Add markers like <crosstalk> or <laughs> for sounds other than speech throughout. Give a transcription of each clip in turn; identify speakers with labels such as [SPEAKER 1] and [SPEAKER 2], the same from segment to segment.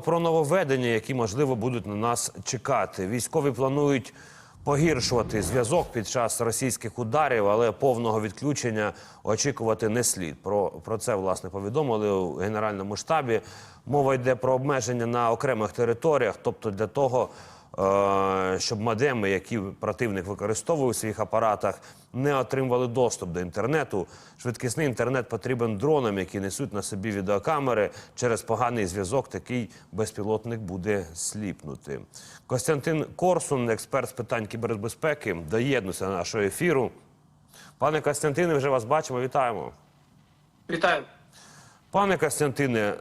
[SPEAKER 1] Про нововведення, які можливо будуть на нас чекати. Військові планують погіршувати зв'язок під час російських ударів, але повного відключення очікувати не слід. Про, про це власне повідомили у генеральному штабі. Мова йде про обмеження на окремих територіях, тобто для того, щоб модеми, які противник використовує у своїх апаратах, не отримували доступ до інтернету. Швидкісний інтернет потрібен дронам, які несуть на собі відеокамери. Через поганий зв'язок такий безпілотник буде сліпнути. Костянтин Корсун, експерт з питань кібербезпеки, доєднується до нашого ефіру. Пане Костянтине, вже вас бачимо. Вітаємо.
[SPEAKER 2] Вітаю.
[SPEAKER 1] Пане Костянтине,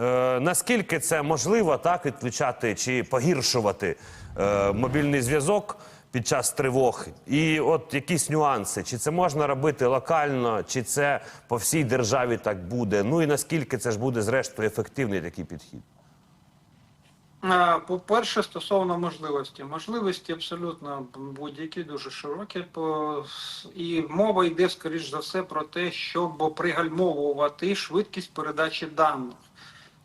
[SPEAKER 1] е, наскільки це можливо так відключати чи погіршувати е, мобільний зв'язок під час тривог? І от якісь нюанси, чи це можна робити локально, чи це по всій державі так буде? Ну і наскільки це ж буде зрештою ефективний такий підхід?
[SPEAKER 2] По-перше, стосовно можливості. Можливості абсолютно будь-які, дуже широкі. По- І мова йде, скоріш за все, про те, щоб пригальмовувати швидкість передачі даних.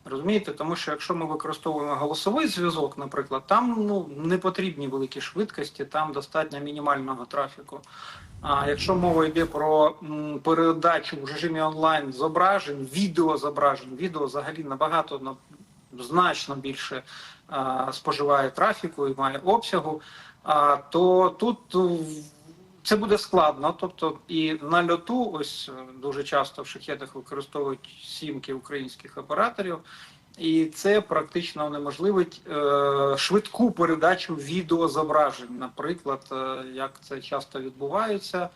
[SPEAKER 2] Розумієте, тому що якщо ми використовуємо голосовий зв'язок, наприклад, там ну не потрібні великі швидкості, там достатньо мінімального трафіку. А якщо мова йде про м, передачу в режимі онлайн зображень, відеозображень, відео взагалі набагато на- значно більше а, споживає трафіку і має обсягу, а, то тут це буде складно. Тобто і на льоту, ось е, дуже часто в шахетах використовують сімки українських операторів, і це практично унеможливить е, швидку передачу відеозображень, наприклад, е, як це часто відбувається.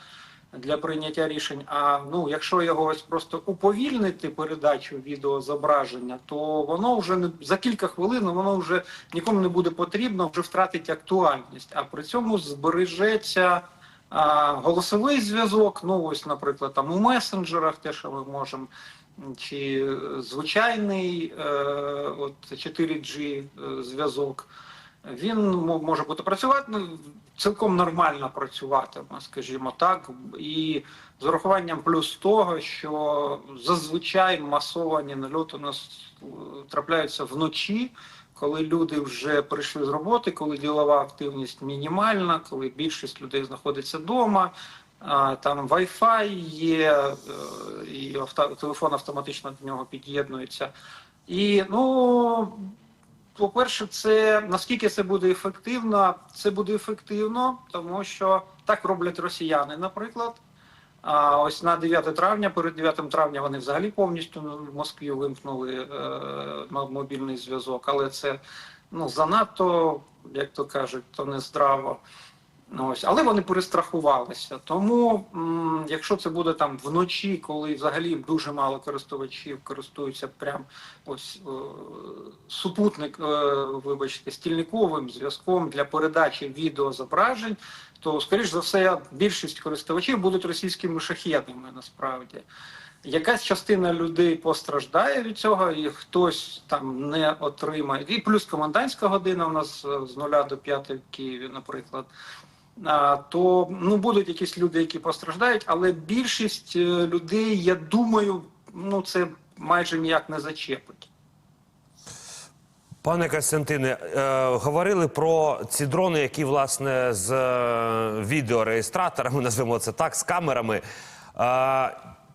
[SPEAKER 2] Для прийняття рішень. А ну, якщо його ось просто уповільнити передачу відеозображення, то воно вже не за кілька хвилин воно вже нікому не буде потрібно, вже втратить актуальність. А при цьому збережеться голосовий зв'язок. Ну ось, наприклад, там у месенджерах, те, що ми можемо, чи звичайний е, от 4G е, зв'язок. Він може бути працювати ну, цілком нормально працювати, скажімо так, і з урахуванням плюс того, що зазвичай масовані нальоти у нас е, трапляються вночі, коли люди вже прийшли з роботи, коли ділова активність мінімальна, коли більшість людей знаходиться вдома. Там Wi-Fi є, е, і авто, телефон автоматично до нього під'єднується. І ну по-перше, це наскільки це буде ефективно? Це буде ефективно, тому що так роблять росіяни, наприклад. А ось на 9 травня, перед 9 травня вони взагалі повністю в Москві вимкнули е, мобільний зв'язок, але це ну занадто, як то кажуть, то не здраво. Ну, Ось, але вони перестрахувалися. Тому, якщо це буде там вночі, коли взагалі дуже мало користувачів користуються прям ось е, супутник, е, вибачте, стільниковим зв'язком для передачі відеозображень, то скоріш за все більшість користувачів будуть російськими шахетами насправді. Якась частина людей постраждає від цього, і хтось там не отримає. І плюс комендантська година у нас е, з нуля до п'яти в Києві, наприклад. То ну будуть якісь люди, які постраждають, але більшість е, людей, я думаю, ну це майже ніяк не зачепить.
[SPEAKER 1] Пане Костянтине, е, говорили про ці дрони, які власне з е, відеореєстраторами, <laughs> назвемо це так, з камерами. Е,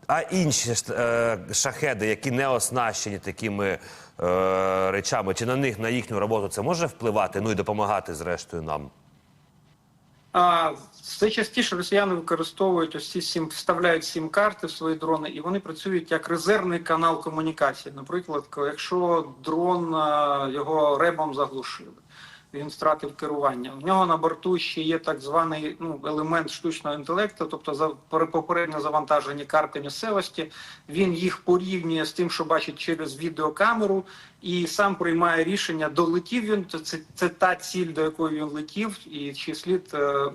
[SPEAKER 1] а інші е, шахеди, які не оснащені такими е, речами, чи на них на їхню роботу це може впливати? Ну і допомагати зрештою нам?
[SPEAKER 2] А все частіше росіяни використовують ось ці сім, вставляють сім карти в свої дрони, і вони працюють як резервний канал комунікації. Наприклад, якщо дрон його ребом заглушили, він втратив керування. У нього на борту ще є так званий ну, елемент штучного інтелекту, тобто за попередньо завантажені карти місцевості. Він їх порівнює з тим, що бачить через відеокамеру, і сам приймає рішення, долетів він, то це, це та ціль, до якої він летів, і чи слід е,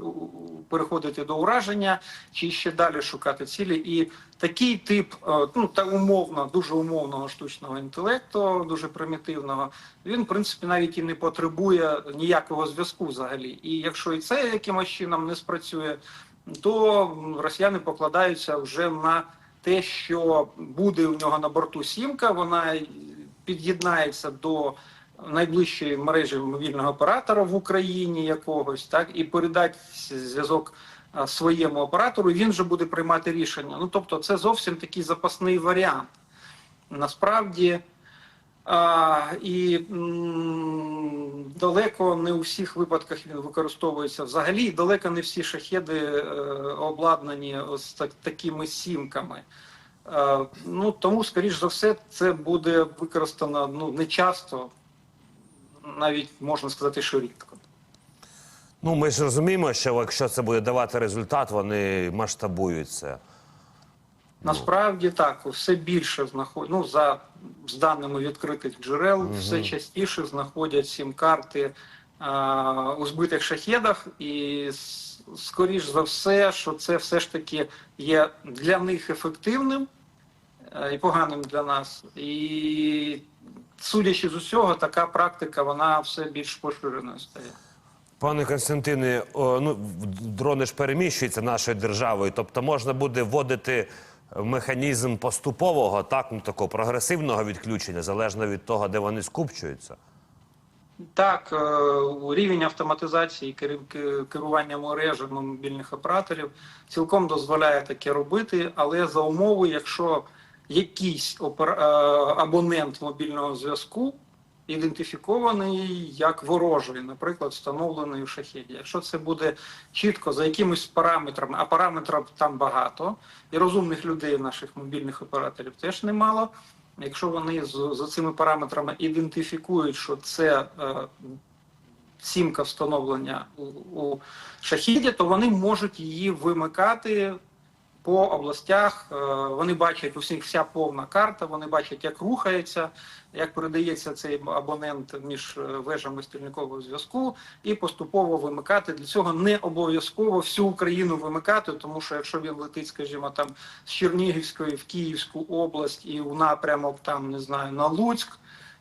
[SPEAKER 2] переходити до ураження, чи ще далі шукати цілі. І такий тип, е, ну та умовно, дуже умовного штучного інтелекту, дуже примітивного, він в принципі навіть і не потребує ніякого зв'язку взагалі. І якщо і це якимось чином не спрацює, то росіяни покладаються вже на те, що буде у нього на борту сімка, вона під'єднається до найближчої мережі мобільного оператора в Україні якогось, так і передати зв'язок своєму оператору. і Він вже буде приймати рішення. Ну тобто, це зовсім такий запасний варіант. Насправді. А, і м, далеко не у всіх випадках він використовується взагалі. Далеко не всі шахеди е, обладнані ось так, такими сімками. Е, ну тому, скоріш за все, це буде використано ну не часто, навіть можна сказати, що рідко.
[SPEAKER 1] Ну, ми ж розуміємо, що якщо це буде давати результат, вони масштабують це.
[SPEAKER 2] Насправді так, все більше знаходять, ну, за з даними відкритих джерел, все частіше знаходять сім-карти а, у збитих шахедах, і скоріш за все, що це все ж таки є для них ефективним е, і поганим для нас. І судячи з усього, така практика вона все більш поширеною стає.
[SPEAKER 1] Пане Константине, ну дрони ж переміщуються нашою державою, тобто можна буде вводити механізм поступового, так ну такого прогресивного відключення, залежно від того, де вони скупчуються.
[SPEAKER 2] Так, е, рівень автоматизації керування мережами мобільних операторів цілком дозволяє таке робити, але за умови, якщо якийсь е, абонент мобільного зв'язку ідентифікований як ворожий, наприклад, встановлений у шахеді. Якщо це буде чітко за якимись параметрами, а параметрів там багато, і розумних людей наших мобільних операторів теж немало. Якщо вони за цими параметрами ідентифікують, що це е, сімка встановлення у, у шахіді, то вони можуть її вимикати по областях. Е, вони бачать усіх вся повна карта, вони бачать, як рухається, як передається цей абонент між е, вежами стільникового зв'язку, і поступово вимикати. Для цього не обов'язково всю Україну вимикати, тому що якщо він летить, скажімо, там з Чернігівської в Київську область і у напрямок там не знаю на Луцьк,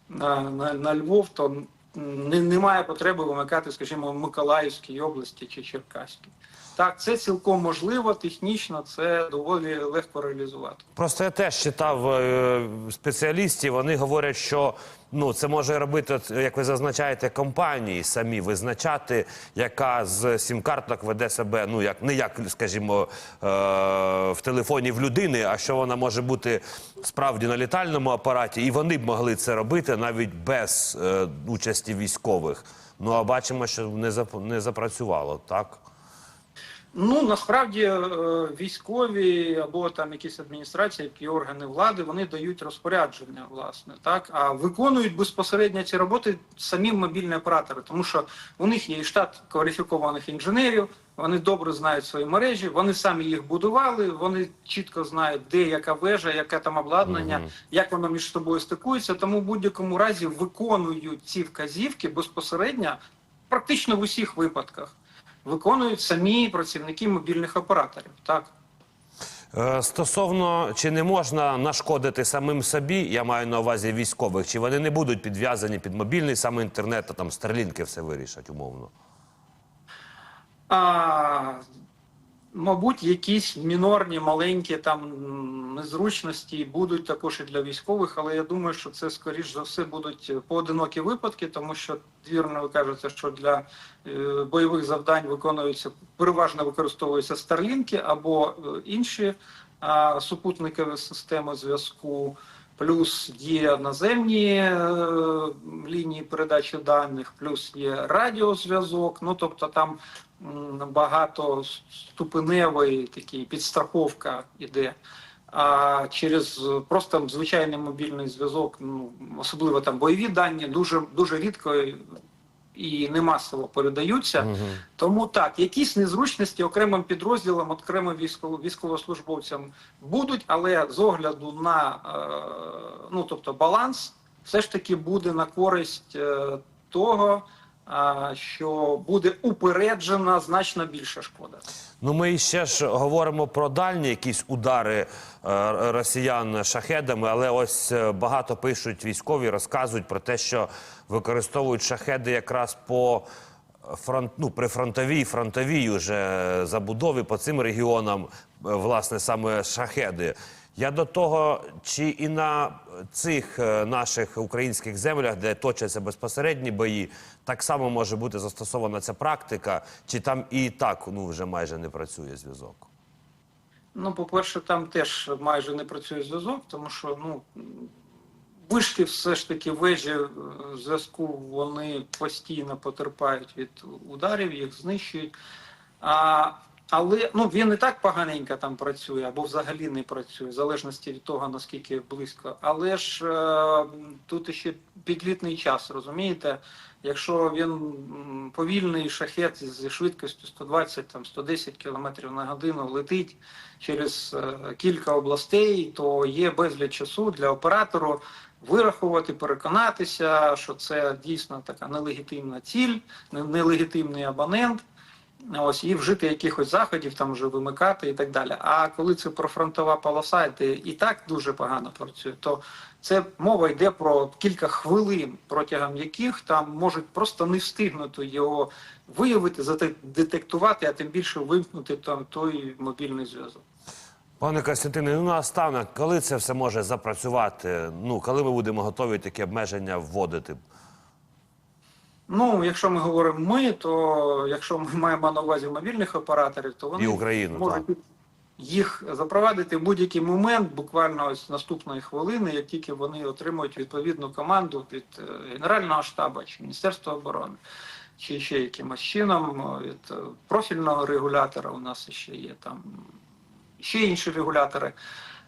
[SPEAKER 2] на, на, на Львов, то не, немає потреби вимикати, скажімо, в Миколаївській області чи Черкаській. Так, це цілком можливо, технічно це доволі легко реалізувати.
[SPEAKER 1] Просто я теж читав е, спеціалістів, вони говорять, що ну це може робити, як ви зазначаєте, компанії самі визначати, яка з сім-карток веде себе, ну як не як, скажімо, е, в телефоні в людини, а що вона може бути справді на літальному апараті, і вони б могли це робити навіть без е, участі військових. Ну а бачимо, що не зап- не запрацювало, так?
[SPEAKER 2] Ну насправді е, військові або там якісь адміністрації, які органи влади, вони дають розпорядження, власне, так а виконують безпосередньо ці роботи самі мобільні оператори, тому що у них є і штат кваліфікованих інженерів. Вони добре знають свої мережі, вони самі їх будували. Вони чітко знають, де яка вежа, яке там обладнання,
[SPEAKER 1] Мгм.
[SPEAKER 2] як воно між собою стикується. Тому в будь-якому разі виконують ці вказівки безпосередньо, практично в усіх випадках виконують самі працівники мобільних операторів. Так
[SPEAKER 1] Е, Стосовно чи не можна нашкодити самим собі, я маю на увазі військових, чи вони не будуть підв'язані під мобільний саме інтернет, а там старлінки все вирішать умовно.
[SPEAKER 2] а, мабуть, якісь мінорні, маленькі там незручності будуть також і для військових, але я думаю, що це скоріш за все будуть поодинокі випадки, тому що вірно ви що для е, бойових завдань виконуються переважно використовуються старлінки або е, інші а, супутникові системи зв'язку. Плюс є наземні е, лінії передачі даних, плюс є радіозв'язок. Ну тобто там багато ступеневої такий підстраховка іде. А через просто звичайний мобільний зв'язок, ну особливо там бойові дані, дуже дуже рідко і не масово передаються. Тому так, якісь незручності окремим підрозділам, окремим військово, військовослужбовцям будуть, але з огляду на е, ну тобто баланс, все ж таки буде на користь е, того, що буде упереджена значно більша шкода.
[SPEAKER 1] Ну, ми ще ж говоримо про дальні якісь удари е, росіян шахедами, але ось е, багато пишуть військові, розказують про те, що використовують шахеди якраз по фронт, ну, прифронтовій, фронтовій уже забудові по цим регіонам, е, власне, саме шахеди. Я до того, чи і на цих е, наших українських землях, де точаться безпосередні бої, так само може бути застосована ця практика, чи там і так ну вже майже не працює зв'язок?
[SPEAKER 2] Ну, по-перше, там теж майже не працює зв'язок, тому що ну, вишки все ж таки вежі е, зв'язку вони постійно потерпають від ударів, їх знищують. А, але ну, він і так поганенько там працює або взагалі не працює, в залежності від того, наскільки близько. Але ж е, тут ще підлітний час, розумієте? Якщо він повільний шахет зі швидкістю 120 там 110 км на годину летить через е, кілька областей, то є безліч часу для оператору вирахувати, переконатися, що це дійсно така нелегітимна ціль, не- нелегітимний абонент. Ось і вжити якихось заходів, там вже вимикати і так далі. А коли це профронтова полоса, де і так дуже погано працює, то це мова йде про кілька хвилин, протягом яких там можуть просто не встигнути його виявити, задетектувати, а тим більше вимкнути там той мобільний зв'язок.
[SPEAKER 1] Пане Костянтине, ну наостанок, коли це все може запрацювати? Ну, коли ми будемо готові такі обмеження вводити?
[SPEAKER 2] Ну, якщо ми говоримо ми, то якщо ми <laughs> маємо на увазі мобільних операторів, то вони
[SPEAKER 1] І Україну,
[SPEAKER 2] можуть
[SPEAKER 1] так.
[SPEAKER 2] їх запровадити в будь-який момент, буквально ось наступної хвилини, як тільки вони отримують відповідну команду від е, Генерального штабу чи Міністерства оборони, чи ще якимось чином від е, профільного регулятора. У нас ще є там ще інші регулятори.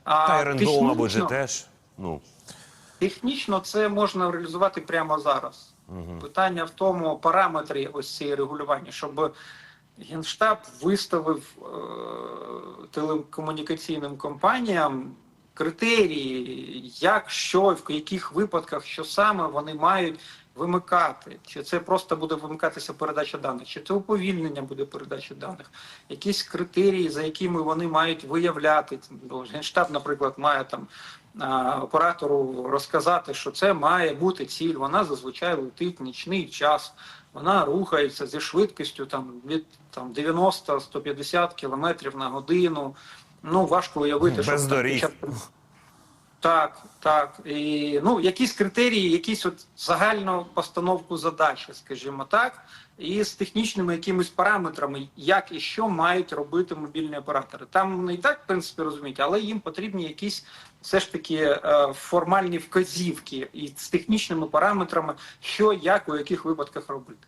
[SPEAKER 2] А
[SPEAKER 1] Та РНБО, мабуть, теж. Ну,
[SPEAKER 2] Технічно це можна реалізувати прямо зараз. Питання в тому параметрі ось цієї регулювання, щоб Генштаб виставив е, телекомунікаційним компаніям критерії, як що, в яких випадках, що саме вони мають вимикати. Чи це просто буде вимикатися передача даних, чи це уповільнення буде передача даних, якісь критерії, за якими вони мають виявляти. Генштаб, наприклад, має там оператору розказати, що це має бути ціль. Вона зазвичай летить нічний час. Вона рухається зі швидкістю там від там 90-150 км на годину. Ну важко уявити,
[SPEAKER 1] Без
[SPEAKER 2] що
[SPEAKER 1] доріг.
[SPEAKER 2] Так, так. І ну, якісь критерії, якісь от загальну постановку задачі, скажімо так, і з технічними якимись параметрами, як і що мають робити мобільні оператори. Там не і так, в принципі, розуміють, але їм потрібні якісь все ж таки е, формальні вказівки і з технічними параметрами, що, як, у яких випадках робити.